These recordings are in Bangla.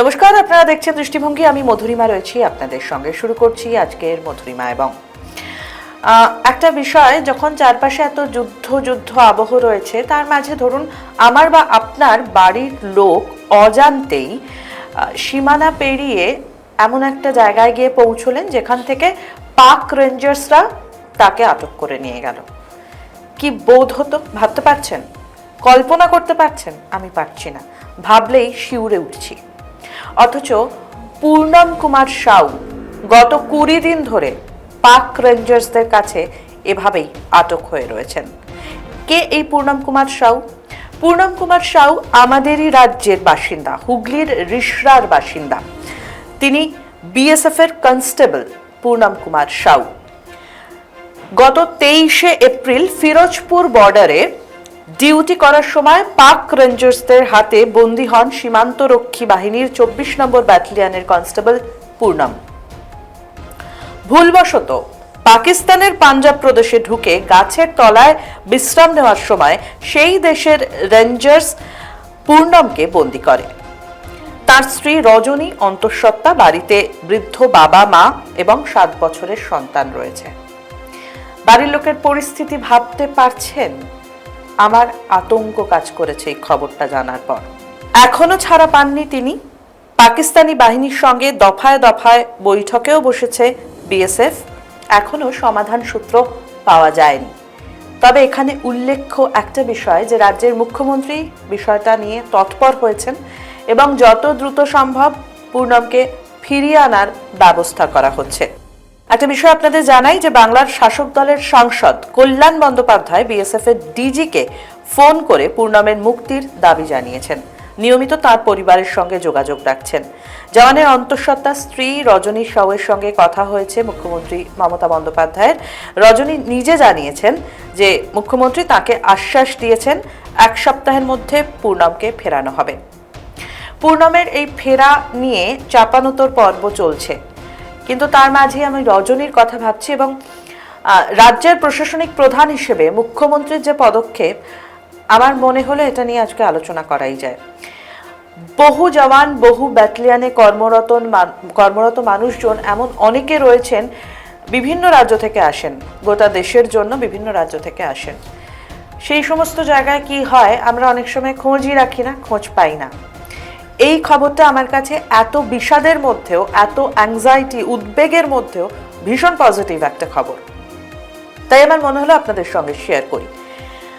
নমস্কার, আপনারা দেখছেন দৃষ্টিভঙ্গি। আমি মধুরিমা রয়েছি, আপনাদের সঙ্গে শুরু করছি আজকের মধুরিমা এবং একটা বিষয়, যখন চারপাশে এত যুদ্ধ যুদ্ধ, আবহ রয়েছে, তার মাঝে ধরুন আমার বা আপনার বাড়ির লোক অজান্তেই সীমানা পেরিয়ে এমন একটা জায়গায় গিয়ে পৌঁছলেন, যেখান থেকে পাক রেঞ্জার্সরা তাকে আটক করে নিয়ে গেল। কি বোধ হতো? ভাবতে পারছেন? কল্পনা করতে পারছেন? আমি পারছি না। ভাবলেই শিউরে উঠছি। অথচ পূর্ণম কুমার সাউ গত কুড়ি দিন ধরে পাক রেঞ্জার্সদের কাছে এভাবেই আটক হয়ে রয়েছেন। কে এই পূর্ণম কুমার সাউ? পূর্ণম কুমার সাউ আমাদেরই রাজ্যের বাসিন্দা, হুগলির রিসরার বাসিন্দা। তিনি বিএসএফ এর কনস্টেবল পূর্ণম কুমার সাউ। গত তেইশে এপ্রিল ফিরোজপুর বর্ডারে ডিউটি করার সময় পাক রেঞ্জার্সদের হাতে বন্দী হন সীমান্তরক্ষী বাহিনীর চব্বিশ নম্বর ব্যাটালিয়নের কনস্টেবল পূর্ণম। ভুলবশত পাকিস্তানের পাঞ্জাব প্রদেশে ঢুকে গাছের তলায় বিশ্রাম নেওয়ার সময় সেই দেশের রেঞ্জার্স পূর্ণমকে বন্দি করে। তার স্ত্রী রজনী অন্তঃসত্ত্বা বাড়িতে বৃদ্ধ বাবা, মা এবং সাত বছরের সন্তান রয়েছে। বাড়ির লোকের পরিস্থিতি ভাবতে পারছেন? আমার আতঙ্ক কাজ করেছে এই খবরটা জানার পর। এখনও ছাড়া পাননি তিনি। পাকিস্তানি বাহিনীর সঙ্গে দফায় দফায় বৈঠকেও বসেছে বিএসএফ। এখনও সমাধান সূত্র পাওয়া যায়নি। তবে এখানে উল্লেখ্য একটা বিষয় যে রাজ্যের মুখ্যমন্ত্রী বিষয়টা নিয়ে তৎপর হয়েছেন এবং যত দ্রুত সম্ভব পূর্ণমকে ফিরিয়ে আনার ব্যবস্থা করা হচ্ছে। একটা বিষয় আপনাদের জানাই যে বাংলার শাসক দলের সাংসদ কল্যাণ বন্দ্যোপাধ্যায় বিএসএফ এর ডিজিকে ফোন করে পূর্ণমের মুক্তির দাবি জানিয়েছেন। নিয়মিত তার পরিবারের সঙ্গে যোগাযোগ রাখছেন। জওয়ানের অন্তঃসত্ত্বা স্ত্রী রজনী সাউয়ের সঙ্গে কথা হয়েছে মুখ্যমন্ত্রী মমতা বন্দ্যোপাধ্যায়ের। রজনী নিজে জানিয়েছেন যে মুখ্যমন্ত্রী তাকে আশ্বাস দিয়েছেন, এক সপ্তাহের মধ্যে পূর্ণমকে ফেরানো হবে। পূর্ণমের এই ফেরা নিয়ে চাপানোতর পর্ব চলছে। কিন্তু তার মাঝে আমি রজনীর কথা ভাবছি এবং রাজ্যের প্রশাসনিক প্রধান হিসেবে মুখ্যমন্ত্রীর যে পদক্ষেপ, আমার মনে হলো এটা নিয়ে আজকে আলোচনা করাই যায়। বহু জওয়ান, বহু ব্যাটালিয়ানে কর্মরত কর্মরত মানুষজন এমন অনেকে রয়েছেন, বিভিন্ন রাজ্য থেকে আসেন, গোটা দেশের জন্য বিভিন্ন রাজ্য থেকে আসেন। সেই সমস্ত জায়গায় কি হয়, আমরা অনেক সময় খোঁজই রাখি না, খোঁজ পাই না। এই খবরটা আমার কাছে এত বিষাদের মধ্যেও, এত অ্যাংজাইটি উদ্বেগের মধ্যেও ভীষণ পজিটিভ একটা খবর। তাই আমার মনে হলো আপনাদের সঙ্গে শেয়ার করি।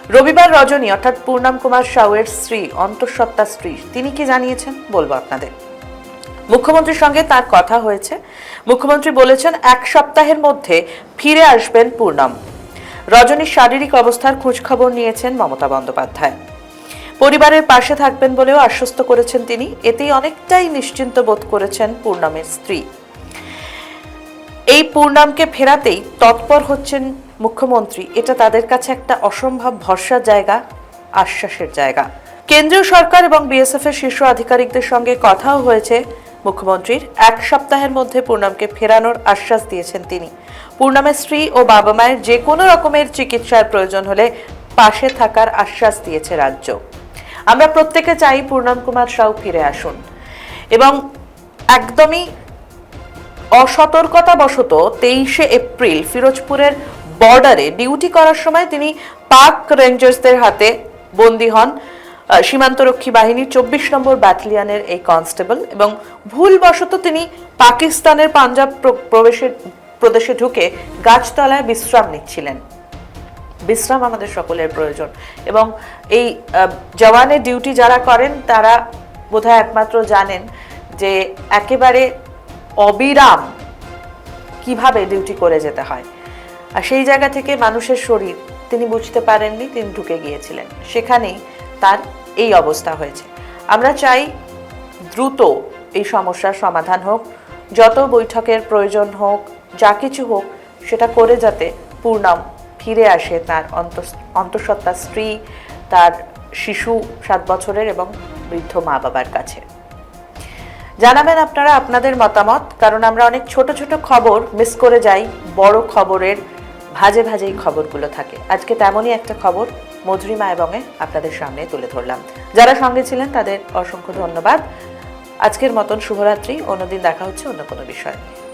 রবিবার রজনী, অর্থাৎ পূর্ণাম কুমার সাউয়ের স্ত্রী, অন্তঃসত্ত্বা স্ত্রী, তিনি কি জানিয়েছেন? বলব আপনাদের। মুখ্যমন্ত্রীর সঙ্গে তার কথা হয়েছে। মুখ্যমন্ত্রী বলেছেন, এক সপ্তাহের মধ্যে ফিরে আসবেন পূর্ণম। রজনীর শারীরিক অবস্থার খোঁজখবর নিয়েছেন মমতা বন্দ্যোপাধ্যায়। পরিবারের পাশে থাকবেন বলেও আশ্বস্ত করেছেন তিনি। এতেই অনেকটাই নিশ্চিন্ত বোধ করেছেন পূর্ণমের স্ত্রী। এই পূর্ণামকে ফেরাতেই তৎপর হচ্ছেন মুখ্যমন্ত্রী। এটা তাদের কাছে একটা অসম্ভব ভরসার জায়গা, আশ্বাসের জায়গা। কেন্দ্রীয় সরকার এবং বিএসএফ এর শীর্ষ আধিকারিকদের সঙ্গে কথাও হয়েছে মুখ্যমন্ত্রীর। এক সপ্তাহের মধ্যে পূর্ণামকে ফেরানোর আশ্বাস দিয়েছেন তিনি। পূর্ণামের স্ত্রী ও বাবা মায়ের যে কোনো রকমের চিকিৎসার প্রয়োজন হলে পাশে থাকার আশ্বাস দিয়েছে রাজ্য। আমরা প্রত্যেকে চাই পূর্ণাম কুমার সাউ ফিরে আসুন। এবং একদমই অসতর্কতাবশত তেইশে এপ্রিল ফিরোজপুরের বর্ডারে ডিউটি করার সময় তিনি পাক রেঞ্জার্সদের হাতে বন্দী হন। সীমান্তরক্ষী বাহিনীর চব্বিশ নম্বর ব্যাটালিয়নের এই কনস্টেবল এবং ভুলবশত তিনি পাকিস্তানের পাঞ্জাব প্র- প্রবেশে প্রদেশে ঢুকে গাছতলায় বিশ্রাম নিচ্ছিলেন। বিশ্রাম আমাদের সকলের প্রয়োজন। এবং এই জওয়ানের ডিউটি যারা করেন, তারা বোধহয় একমাত্র জানেন যে একেবারে অবিরাম কীভাবে ডিউটি করে যেতে হয়। আর সেই জায়গা থেকে মানুষের শরীর, তিনি বুঝতে পারেননি, তিনি ঢুকে গিয়েছিলেন। সেখানেই তার এই অবস্থা হয়েছে। আমরা চাই দ্রুত এই সমস্যার সমাধান হোক। যত বৈঠকের প্রয়োজন হোক, যা কিছু হোক, সেটা করে যাতে পূর্ণম ফিরে আসে তার অন্তঃ- অন্তঃসত্ত্বা স্ত্রী, তার শিশু সাত বছরের এবং বৃদ্ধ মা বাবার কাছে। জানাবেন আপনারা আপনাদের মতামত, কারণ আমরা অনেক ছোট ছোট খবর মিস করে যাই, বড় খবরের ভাজে ভাজেই খবরগুলো থাকে। আজকে তেমনই একটা খবর মধুরিমা এবং আপনাদের সামনে তুলে ধরলাম। যারা সঙ্গে ছিলেন তাদের অসংখ্য ধন্যবাদ। আজকের মতন শুভরাত্রি, অন্যদিন দেখা হচ্ছে অন্য কোনো বিষয়। নিয়ে